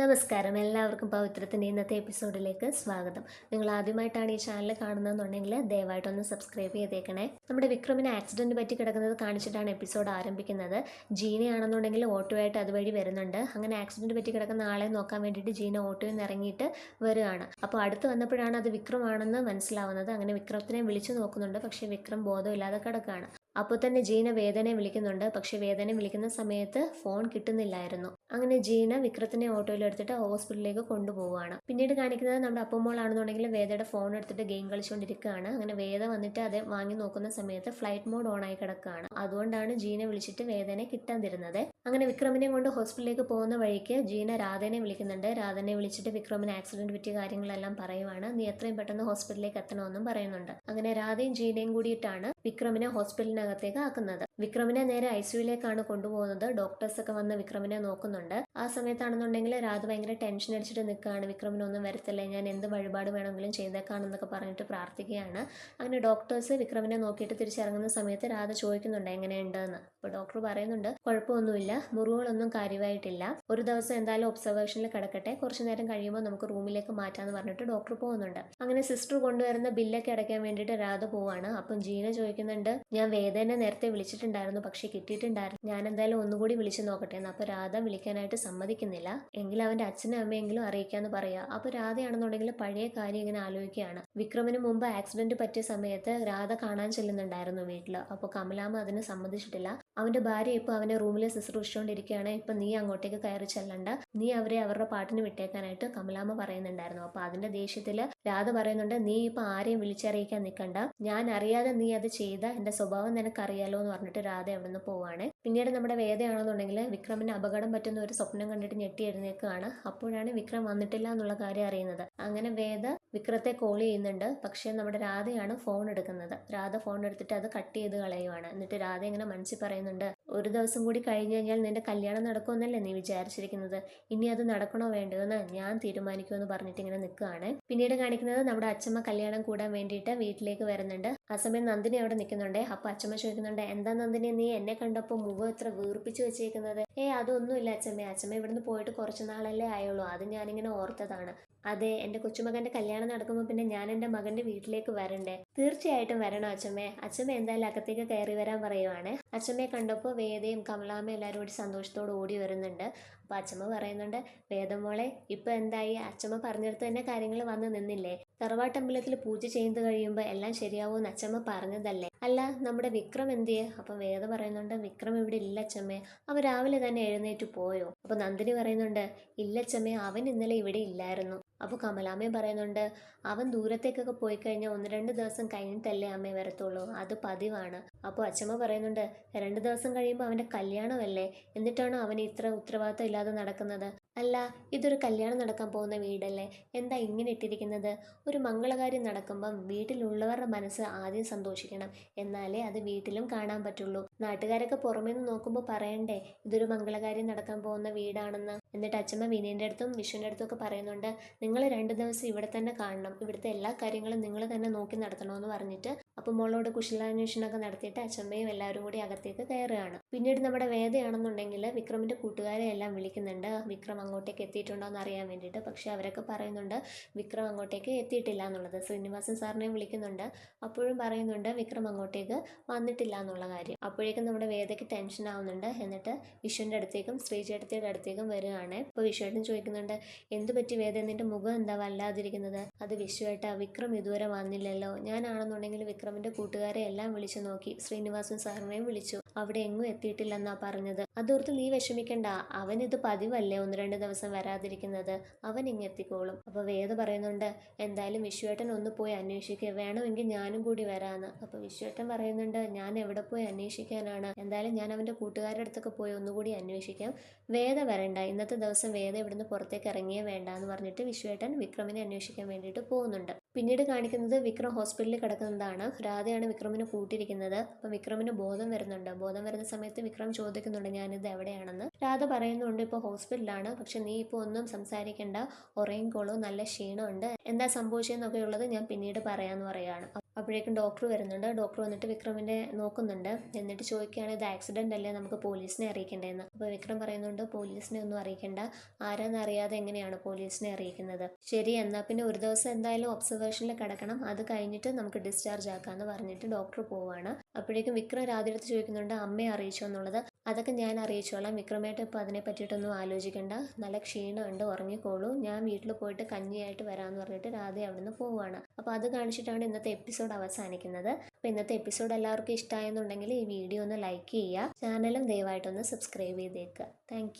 നമസ്കാരം. എല്ലാവർക്കും പവിത്രത്തിന്റെ ഇന്നത്തെ എപ്പിസോഡിലേക്ക് സ്വാഗതം. നിങ്ങൾ ആദ്യമായിട്ടാണ് ഈ ചാനൽ കാണുന്നതെന്നുണ്ടെങ്കിൽ ദയവായിട്ടൊന്ന് സബ്സ്ക്രൈബ് ചെയ്തേക്കണേ. നമ്മുടെ വിക്രമിന് ആക്സിഡന്റ് പറ്റി കിടക്കുന്നത് കാണിച്ചിട്ടാണ് എപ്പിസോഡ് ആരംഭിക്കുന്നത്. ജീനയാണെന്നുണ്ടെങ്കിൽ ഓട്ടോയായിട്ട് അതുവഴി വരുന്നുണ്ട്. അങ്ങനെ ആക്സിഡന്റ് പറ്റി കിടക്കുന്ന ആളെ നോക്കാൻ വേണ്ടിയിട്ട് ജീന ഓട്ടോയിൽ നിന്ന് ഇറങ്ങിയിട്ട് വരികയാണ്. അപ്പോൾ അടുത്ത് വന്നപ്പോഴാണ് അത് വിക്രമാണെന്ന് മനസ്സിലാവുന്നത്. അങ്ങനെ വിക്രത്തിനെ വിളിച്ചു നോക്കുന്നുണ്ട്. പക്ഷേ വിക്രം ബോധമില്ലാതെ കിടക്കുകയാണ്. അപ്പോൾ തന്നെ ജീന വേദനയെ വിളിക്കുന്നുണ്ട്. പക്ഷെ വേദന വിളിക്കുന്ന സമയത്ത് ഫോൺ കിട്ടുന്നില്ലായിരുന്നു. അങ്ങനെ ജീന വിക്രത്തിനെ ഓട്ടോയിൽ എടുത്തിട്ട് ഹോസ്പിറ്റലിലേക്ക് കൊണ്ടുപോവുകയാണ്. പിന്നീട് കാണിക്കുന്നത് നമ്മുടെ അപ്പമോളാണെന്നുണ്ടെങ്കിൽ വേദയുടെ ഫോൺ എടുത്തിട്ട് ഗെയിം കളിച്ചുകൊണ്ടിരിക്കുകയാണ്. അങ്ങനെ വേദ വന്നിട്ട് അത് വാങ്ങി നോക്കുന്ന സമയത്ത് ഫ്ലൈറ്റ് മോഡ് ഓൺ ആയി കിടക്കുകയാണ്. അതുകൊണ്ടാണ് ജീന വിളിച്ചിട്ട് വേദനെ കിട്ടാൻ തരുന്നത്. അങ്ങനെ വിക്രമിനെ കൊണ്ട് ഹോസ്പിറ്റലിലേക്ക് പോകുന്ന വഴിക്ക് ജീന രാധനെ വിളിക്കുന്നുണ്ട്. രാധനെ വിളിച്ചിട്ട് വിക്രമിന് ആക്സിഡന്റ് പറ്റിയ കാര്യങ്ങളെല്ലാം പറയുവാണ്. നീ എത്രയും പെട്ടെന്ന് ഹോസ്പിറ്റലിലേക്ക് എത്തണമെന്നും പറയുന്നുണ്ട്. അങ്ങനെ രാധയും ജീനയും കൂടിയിട്ടാണ് വിക്രമിനെ 手が開くな വിക്രമിനെ നേരെ ഐ സിയുയിലേക്കാണ് കൊണ്ടുപോകുന്നത്. ഡോക്ടേഴ്സ് ഒക്കെ വന്ന് വിക്രമിനെ നോക്കുന്നുണ്ട്. ആ സമയത്താണെന്നുണ്ടെങ്കിൽ രാധ ഭയങ്കര ടെൻഷൻ അടിച്ചിട്ട് നിൽക്കുകയാണ്. വിക്രമിനൊന്നും വരത്തില്ല. ഞാൻ എന്ത് വഴിപാട് വേണമെങ്കിലും ചെയ്തേക്കാണെന്നൊക്കെ പറഞ്ഞിട്ട് പ്രാർത്ഥിക്കുകയാണ്. അങ്ങനെ ഡോക്ടേഴ്സ് വിക്രമിനെ നോക്കിയിട്ട് തിരിച്ചിറങ്ങുന്ന സമയത്ത് രാധ ചോദിക്കുന്നുണ്ട് എങ്ങനെയുണ്ടെന്ന്? അപ്പോൾ ഡോക്ടർ പറയുന്നുണ്ട് കുഴപ്പമൊന്നുമില്ല. മുറിവുകളൊന്നും കാര്യമായിട്ടില്ല. ഒരു ദിവസം എന്തായാലും ഒബ്സർവേഷനിൽ കിടക്കട്ടെ. കുറച്ച് നേരം കഴിയുമ്പോൾ നമുക്ക് റൂമിലേക്ക് മാറ്റാമെന്ന് പറഞ്ഞിട്ട് ഡോക്ടർ പോകുന്നുണ്ട്. അങ്ങനെ സിസ്റ്റർ കൊണ്ടുവരുന്ന ബില്ലൊക്കെ അടയ്ക്കാൻ വേണ്ടിയിട്ട് രാധ പോവാണ്. അപ്പം ജീന ചോദിക്കുന്നുണ്ട് ഞാൻ വേദന നേരത്തെ വിളിച്ചിട്ടുണ്ടായിരുന്നു. പക്ഷേ കിട്ടിയിട്ടുണ്ടായിരുന്നു. ഞാൻ എന്തായാലും ഒന്നുകൂടി വിളിച്ചു നോക്കട്ടെ എന്ന്. അപ്പോൾ രാധ വിളിക്കാനായിട്ട് സമ്മതിക്കുന്നില്ല. എങ്കിൽ അവന്റെ അച്ഛനും അമ്മയെങ്കിലും അറിയിക്കാന്ന് പറയാ. അപ്പോൾ രാധയാണെന്നുണ്ടെങ്കിൽ പഴയ കാര്യം ഇങ്ങനെ ആലോചിക്കുകയാണ്. വിക്രമിന് മുമ്പ് ആക്സിഡന്റ് പറ്റിയ സമയത്ത് രാധ കാണാൻ ചെല്ലുന്നുണ്ടായിരുന്നു വീട്ടിൽ. അപ്പോൾ കമലാമ്മ അതിനെ സമ്മതിച്ചിട്ടില്ല. അവന്റെ ഭാര്യ ഇപ്പോൾ അവനെ റൂമിൽ ശുശ്രൂഷിച്ചുകൊണ്ടിരിക്കുകയാണ് ഇപ്പം നീ അങ്ങോട്ടേക്ക് കയറി ചെല്ലണ്ട. നീ അവരെ അവരുടെ പാട്ടിന് വിട്ടേക്കാനായിട്ട് കമലാമ്മ പറയുന്നുണ്ടായിരുന്നു. അപ്പോൾ അതിന്റെ ദേഷ്യത്തിൽ രാധ പറയുന്നുണ്ട് നീ ഇപ്പൊ ആരെയും വിളിച്ചറിയിക്കാൻ നിൽക്കണ്ട ഞാൻ അറിയാതെ നീ അത് ചെയ്ത എന്റെ സ്വഭാവം നിനക്കറിയാലോ എന്ന് പറഞ്ഞിട്ട് രാധ അവിടെ നിന്ന് പോവാണ്. പിന്നീട് നമ്മുടെ വേദയാണെന്നുണ്ടെങ്കിൽ വിക്രമിന് അപകടം പറ്റുന്ന ഒരു സ്വപ്നം കണ്ടിട്ട് ഞെട്ടി എഴുന്നേക്കുകയാണ് അപ്പോഴാണ് വിക്രം വന്നിട്ടില്ല എന്നുള്ള കാര്യം അറിയുന്നത്. അങ്ങനെ വേദ വിക്രത്തെ കോൾ ചെയ്യുന്നുണ്ട്. പക്ഷേ നമ്മുടെ രാധയാണ് ഫോൺ എടുക്കുന്നത്. രാധ ഫോൺ എടുത്തിട്ട് അത് കട്ട് ചെയ്ത് കളയുവാണ്. എന്നിട്ട് രാധ ഇങ്ങനെ മനസ്സിൽ പറയുന്നുണ്ട് ഒരു ദിവസം കൂടി കഴിഞ്ഞു കഴിഞ്ഞാൽ നിന്റെ കല്യാണം നടക്കുമെന്നല്ലേ നീ വിചാരിച്ചിരിക്കുന്നത്? ഇനി അത് നടക്കണോ വേണ്ടോ എന്ന് ഞാൻ തീരുമാനിക്കുമെന്ന് പറഞ്ഞിട്ട് ഇങ്ങനെ നിൽക്കുകയാണ് പിന്നീട് കാണിക്കുന്നത് നമ്മുടെ അച്ഛമ്മ കല്യാണം കൂടാൻ വേണ്ടിയിട്ട് വീട്ടിലേക്ക് വരുന്നുണ്ട്. ആ സമയം നന്ദിനി അവിടെ നിൽക്കുന്നുണ്ട്. അപ്പൊ അച്ഛമ്മ ചോദിക്കുന്നുണ്ട് എന്താ നന്ദിനി നീ എന്നെ കണ്ടപ്പോൾ മുഖം എത്ര വീർപ്പിച്ച് വെച്ചേക്കുന്നത്? ഏ അതൊന്നുമില്ല അച്ഛമ്മ അച്ഛമ്മ ഇവിടുന്ന് പോയിട്ട് കുറച്ച് നാളല്ലേ ആയുള്ളൂ. അത് ഞാനിങ്ങനെ ഓർത്തതാണ്. അതെ എന്റെ കൊച്ചുമകന്റെ കല്യാണം നടക്കുമ്പോൾ പിന്നെ ഞാൻ എന്റെ മകന്റെ വീട്ടിലേക്ക് വരണ്ടേ? തീർച്ചയായിട്ടും വരണം അച്ഛമ്മേ. അച്ഛമ്മ എന്തായാലും അകത്തേക്ക് കയറി വരാൻ പറയുവാണ്. അച്ഛമ്മയെ കണ്ടപ്പോൾ വേദയും കമലാമ്മയും എല്ലാവരും കൂടി സന്തോഷത്തോട് ഓടി വരുന്നുണ്ട്. അപ്പോൾ അച്ഛമ്മ പറയുന്നുണ്ട് വേദമോളെ ഇപ്പൊ എന്തായി? അച്ഛമ്മ പറഞ്ഞിടത്ത് തന്നെ കാര്യങ്ങൾ വന്ന് നിന്നില്ലേ? തറവാട്ടമ്പലത്തിൽ പൂജ ചെയ്ത് കഴിയുമ്പോൾ എല്ലാം ശരിയാവുമെന്ന് അച്ഛമ്മ പറഞ്ഞതല്ലേ? അല്ല നമ്മുടെ വിക്രം എന്തിയെ? അപ്പം വേദ പറയുന്നുണ്ട് വിക്രം ഇവിടെ ഇല്ല അച്ഛമ്മേ അവൻ രാവിലെ തന്നെ എഴുന്നേറ്റ് പോയോ? അപ്പോൾ നന്ദിനി പറയുന്നുണ്ട് ഇല്ല അച്ഛമ്മേ അവൻ ഇന്നലെ ഇവിടെ ഇല്ലായിരുന്നു. അപ്പോൾ കമലാമ്മയും പറയുന്നുണ്ട് അവൻ ദൂരത്തേക്കൊക്കെ പോയി കഴിഞ്ഞാൽ ഒന്ന് രണ്ട് ദിവസം കഴിഞ്ഞിട്ടല്ലേ അമ്മയെ വരത്തുള്ളൂ അത് പതിവാണ്. അപ്പോൾ അച്ഛമ്മ പറയുന്നുണ്ട് രണ്ട് ദിവസം കഴിയുമ്പോൾ അവന്റെ കല്യാണമല്ലേ? എന്നിട്ടാണോ അവൻ ഇത്ര ഉത്തരവാദിത്തം ഇല്ലാതെ നടക്കുന്നത്. അല്ല ഇതൊരു കല്യാണം നടക്കാൻ പോകുന്ന വീടല്ലേ? എന്താ ഇങ്ങനെ ഇട്ടിരിക്കുന്നത്? ഒരു മംഗളകാര്യം നടക്കുമ്പം വീട്ടിലുള്ളവരുടെ മനസ്സ് ആദ്യം സന്തോഷിക്കണം. എന്നാലേ അത് വീട്ടിലും കാണാൻ പറ്റുള്ളൂ. നാട്ടുകാരൊക്കെ പുറമേ നിന്ന് നോക്കുമ്പോൾ പറയണ്ടേ ഇതൊരു മംഗളകാര്യം നടക്കാൻ പോകുന്ന വീടാണെന്ന്. എന്നിട്ട് അച്ഛമ്മ വിനീന്റെ അടുത്തും വിഷുവിന്റെ അടുത്തും ഒക്കെ പറയുന്നുണ്ട് നിങ്ങൾ രണ്ട് ദിവസം ഇവിടെ തന്നെ കാണണം. ഇവിടുത്തെ എല്ലാ കാര്യങ്ങളും നിങ്ങൾ തന്നെ നോക്കി നടത്തണമെന്ന് പറഞ്ഞിട്ട് അപ്പം മോളോട് കുശലാന്വേഷണമൊക്കെ നടത്തിയിട്ട് അച്ഛമ്മയും എല്ലാവരും കൂടി അകത്തേക്ക് കയറുകയാണ്. പിന്നീട് നമ്മുടെ വേദയാണെന്നുണ്ടെങ്കിൽ വിക്രമിന്റെ കൂട്ടുകാരെ എല്ലാം വിളിക്കുന്നുണ്ട്. വിക്രം അങ്ങോട്ടേക്ക് എത്തിയിട്ടുണ്ടോ എന്ന് അറിയാൻ വേണ്ടിയിട്ട്. പക്ഷേ അവരൊക്കെ പറയുന്നുണ്ട് വിക്രം അങ്ങോട്ടേക്ക് എത്തിയിട്ടില്ല എന്നുള്ളത്. ശ്രീനിവാസൻ സാറിനെയും വിളിക്കുന്നുണ്ട്. അപ്പോഴും പറയുന്നുണ്ട് വിക്രം അങ്ങോട്ടേക്ക് വന്നിട്ടില്ല എന്നുള്ള കാര്യം. അപ്പോഴേക്കും നമ്മുടെ വേദയ്ക്ക് ടെൻഷൻ ആവുന്നുണ്ട്. എന്നിട്ട് വിഷുവിന്റെ അടുത്തേക്കും ശ്രീചേട്ടത്തിയുടെ അടുത്തേക്കും വരികയാണ്. ഇപ്പോൾ വിഷുവേട്ടൻ ചോദിക്കുന്നുണ്ട് എന്ത് പറ്റി വേദ? നിന്റെ മുഖം എന്താ വല്ലാതിരിക്കുന്നത്? അത് വിഷുവേട്ട വിക്രം ഇതുവരെ വന്നില്ലല്ലോ. ഞാനാണെന്നുണ്ടെങ്കിൽ വിക്രമിന്റെ കൂട്ടുകാരെ എല്ലാം വിളിച്ചു നോക്കി. ശ്രീനിവാസൻ സാറിനെയും വിളിച്ചു. അവിടെ എങ്ങും എത്തിയിട്ടില്ലെന്നാ പറഞ്ഞത്. അതോർത്ത് നീ വിഷമിക്കണ്ട. അവനിത് പതിവല്ലേ? ഒന്ന് രണ്ട് ദിവസം വരാതിരിക്കുന്നത് അവൻ ഇങ്ങെത്തിക്കോളും അപ്പൊ വേദ പറയുന്നുണ്ട് എന്തായാലും വിശ്വേട്ടൻ ഒന്ന് പോയി അന്വേഷിക്കുക വേണമെങ്കിൽ ഞാനും കൂടി വരാന്ന്. അപ്പൊ വിശ്വേട്ടൻ പറയുന്നുണ്ട് ഞാൻ എവിടെ പോയി അന്വേഷിക്കാനാണ്? എന്തായാലും ഞാൻ അവന്റെ കൂട്ടുകാരുടെ അടുത്തൊക്കെ പോയി ഒന്നുകൂടി അന്വേഷിക്കാം. വേദ വരണ്ട. ഇന്നത്തെ ദിവസം വേദ ഇവിടുന്ന് പുറത്തേക്ക് ഇറങ്ങിയേ വേണ്ട എന്ന് പറഞ്ഞിട്ട് വിശ്വേട്ടൻ വിക്രമിനെ അന്വേഷിക്കാൻ വേണ്ടിയിട്ട് പോകുന്നുണ്ട്. പിന്നീട് കാണിക്കുന്നത് വിക്രം ഹോസ്പിറ്റലിൽ കിടക്കുന്നതാണ്. രാധയാണ് വിക്രമിനെ കൂട്ടിയിരിക്കുന്നത്. അപ്പം വിക്രമിന് ബോധം വരുന്നുണ്ട്. ബോധം വരുന്ന സമയത്ത് വിക്രം ചോദിക്കുന്നുണ്ട് ഞാനിത് എവിടെയാണെന്ന്? രാധ പറയുന്നുണ്ട് ഇപ്പോൾ ഹോസ്പിറ്റലാണ് പക്ഷെ നീ ഇപ്പോൾ ഒന്നും സംസാരിക്കേണ്ട. ഉറങ്ങിക്കോളൂ. നല്ല ക്ഷീണമുണ്ട്. എന്താ സംഭവിച്ചതെന്നൊക്കെ ഉള്ളത് ഞാൻ പിന്നീട് പറയാമെന്ന് പറയുകയാണ്. അപ്പോഴേക്കും ഡോക്ടർ വരുന്നുണ്ട്. ഡോക്ടർ വന്നിട്ട് വിക്രമിനെ നോക്കുന്നുണ്ട്. എന്നിട്ട് ചോദിക്കുകയാണ് ഇത് ആക്സിഡന്റ് അല്ലേ? നമുക്ക് പോലീസിനെ അറിയിക്കേണ്ടതെന്ന് അപ്പോൾ വിക്രം പറയുന്നുണ്ട് പോലീസിനെ ഒന്നും അറിയിക്കേണ്ട. ആരാന്ന് അറിയാതെ എങ്ങനെയാണ് പോലീസിനെ അറിയിക്കുന്നത്? ശരി എന്നാൽ പിന്നെ ഒരു ദിവസം എന്തായാലും ഒബ്സർവേഷനിൽ കിടക്കണം. അത് കഴിഞ്ഞിട്ട് നമുക്ക് ഡിസ്ചാർജ് ആക്കാമെന്ന് പറഞ്ഞിട്ട് ഡോക്ടർ പോവാണ്. അപ്പോഴേക്കും വിക്രം രാധിയുടെ ചോദിക്കുന്നുണ്ട് അമ്മയെ അറിയിച്ചോ എന്നുള്ളത്? അതൊക്കെ ഞാൻ അറിയിച്ചോളാം. വിക്രമായിട്ട് ഇപ്പോൾ അതിനെ പറ്റിയിട്ടൊന്നും ആലോചിക്കേണ്ട. നല്ല ക്ഷീണമുണ്ട്. ഉറങ്ങിക്കോളൂ. ഞാൻ വീട്ടിൽ പോയിട്ട് കഞ്ഞിയായിട്ട് വരാമെന്ന് പറഞ്ഞിട്ട് രാധ അവിടുന്ന് പോവുകയാണ് അപ്പോൾ അത് കാണിച്ചിട്ടാണ് ഇന്നത്തെ എപ്പിസോഡ് അവസാനിക്കുന്നത്. അപ്പോൾ ഇന്നത്തെ എപ്പിസോഡ് എല്ലാവർക്കും ഇഷ്ടമായെന്നുണ്ടെങ്കിൽ ഈ വീഡിയോ ഒന്ന് ലൈക്ക് ചെയ്യുക. ചാനലും ദയവായിട്ടൊന്ന് സബ്സ്ക്രൈബ് ചെയ്തേക്കുക. താങ്ക്